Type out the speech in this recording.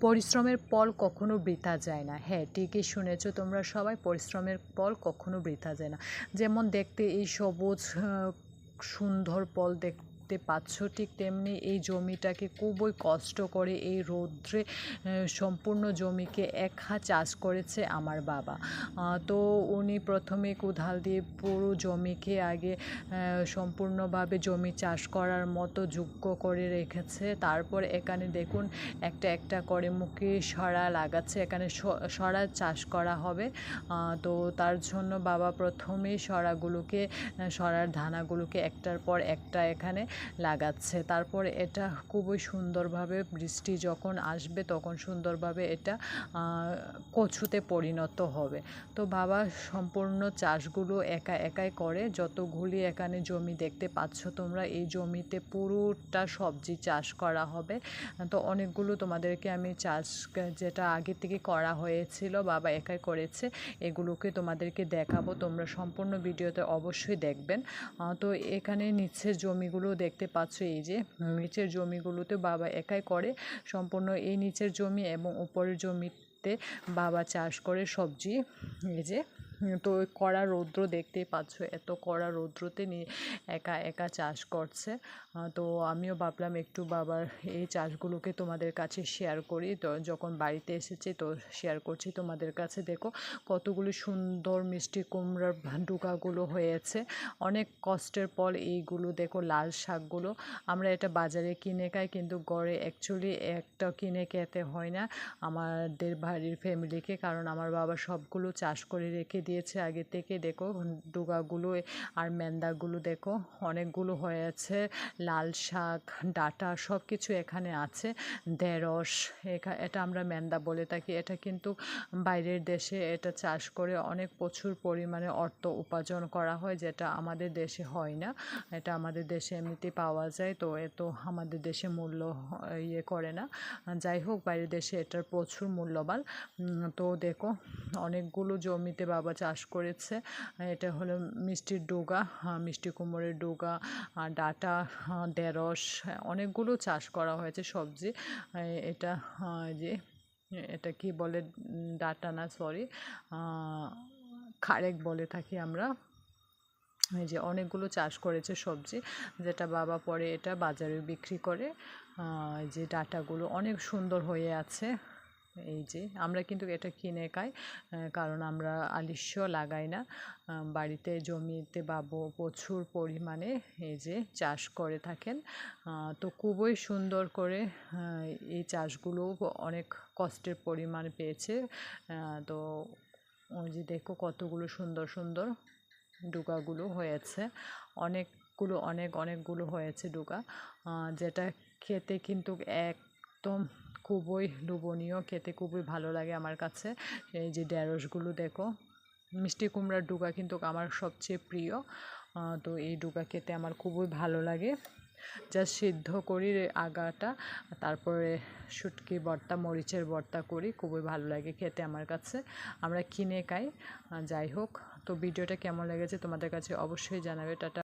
পরিশ্রমের পল কখনো বৃথা যায় না। হ্যাঁ ঠিকই শুনেছ তোমরা সবাই পরিশ্রমের পল কখনো বৃথা যায় না। যেমন দেখতে এই সবুজ সুন্দর পল দেখতে পাচ্ছ ঠিক তেমনি এই জমিটাকে খুবই কষ্ট করে এই রৌদ্রে সম্পূর্ণ জমিকে এক চাষ করেছে আমার বাবা। তো উনি প্রথমে কোদাল দিয়ে পুরো জমিকে আগে সম্পূর্ণভাবে জমি চাষ করার মতো যোগ্য করে রেখেছে। তারপর এখানে দেখুন, একটা একটা করে মুখে সরা লাগাচ্ছে। এখানে সরা চাষ করা হবে। তো তার জন্য বাবা প্রথমেই সরাগুলোকে সরার ধানাগুলোকে একটার পর একটা এখানে লাগাচ্ছে। তারপর এটা খুবই সুন্দরভাবে বৃষ্টি যখন আসবে তখন সুন্দরভাবে এটা কচুতে পরিণত হবে। তো বাবা সম্পূর্ণ চাষগুলো একা একাই করে। যতগুলি এখানে জমি দেখতে পাচ্ছ তোমরা, এই জমিতে পুরোটা সবজি চাষ করা হবে। তো অনেকগুলো তোমাদেরকে আমি চাষ যেটা আগে থেকে করা হয়েছিল, বাবা একাই করেছে, এগুলোকে তোমাদেরকে দেখাবো। তোমরা সম্পূর্ণ ভিডিওতে অবশ্যই দেখবেন। তো এখানে নিচের জমিগুলো দেখতে পাচ্ছ এই যে নিচের জমিগুলোতে বাবা একাই করে সম্পূর্ণ এই নিচের জমি এবং উপরের জমিতে বাবা চাষ করে সবজি, এই যে তো কড়া রৌদ্র দেখতেই পাচ্ছ, এত কড়া রৌদ্রতে নিয়ে একা একা চাষ করছে। তো আমিও ভাবলাম একটু বাবার এই চাষগুলোকে তোমাদের কাছে শেয়ার করি। তো যখন বাড়িতে এসেছি তো শেয়ার করছি তোমাদের কাছে। দেখো কতগুলো সুন্দর মিষ্টি কুমড়ার ডুকাগুলো হয়েছে। অনেক কষ্টের পর এইগুলো, দেখো লাল শাকগুলো। আমরা এটা বাজারে কিনে খাই কিন্তু গড়ে অ্যাকচুয়ালি একটা কিনে খেতে হয় না আমাদের বাড়ির ফ্যামিলিকে কারণ আমার বাবা সবগুলো চাষ করে রেখে দিয়েছে আগে থেকে। দেখো ডুগাগুলো আর ম্যান্দাগুলো দেখো, অনেকগুলো হয়ে আছে। লাল শাক, ডাটা সব কিছু এখানে আছে। ঢেঁড়স এটা আমরা ম্যান্দা বলে থাকি। এটা কিন্তু বাইরের দেশে এটা চাষ করে অনেক প্রচুর পরিমাণে অর্থ উপার্জন করা হয়, যেটা আমাদের দেশে হয় না। এটা আমাদের দেশে এমনিতে পাওয়া যায়, তো এত আমাদের দেশে মূল্য ইয়ে করে না। যাই হোক, বাইরের দেশে এটার প্রচুর মূল্যবান। তো দেখো, অনেকগুলো জমিতে বাবা চাষ করেছে। এটা হলো মিষ্টির ডোগা মিষ্টি কুমড়োর ডোগা ডাটা ঢেঁড়স, অনেকগুলো চাষ করা হয়েছে সবজি। এটা যে, এটা কি বলে ডাটা না সরি খারেক বলে থাকি আমরা। এই যে, অনেকগুলো চাষ করেছে সবজি, যেটা বাবা পরে এটা বাজারে বিক্রি করে। যে, ডাটাগুলো অনেক সুন্দর হয়ে আছে। এই যে, আমরা কিন্তু এটা কিনে খাই কারণ আমরা আলিস্য লাগাই না। বাড়িতে জমিতে বাবু প্রচুর পরিমাণে এই যে চাষ করে থাকেন। তো খুবই সুন্দর করে এই চাষগুলো অনেক কষ্টের পরিমাণ পেয়েছে। তো ওই যে দেখো কতগুলো সুন্দর সুন্দর ডুগাগুলো হয়েছে। অনেকগুলো, অনেক, অনেকগুলো হয়েছে ডুগা। যেটা খেতে কিন্তু একদম খুবই লোভনীয়, খেতে খুবই ভালো লাগে আমার কাছে। এই যে ঢেঁড়সগুলো দেখো, মিষ্টি কুমড়ার ডুগা কিন্তু আমার সবচেয়ে প্রিয়। তো এই ডুগা খেতে আমার খুবই ভালো লাগে। জাস্ট সিদ্ধ করি আগাটা, তারপরে শুটকি ভর্তা, মরিচের ভর্তা করি, খুবই ভালো লাগে খেতে আমার কাছে। আমরা কিনে খাই যাই হোক। তো ভিডিওটা কেমন লেগেছে তোমাদের কাছে অবশ্যই জানাবে। টাটা।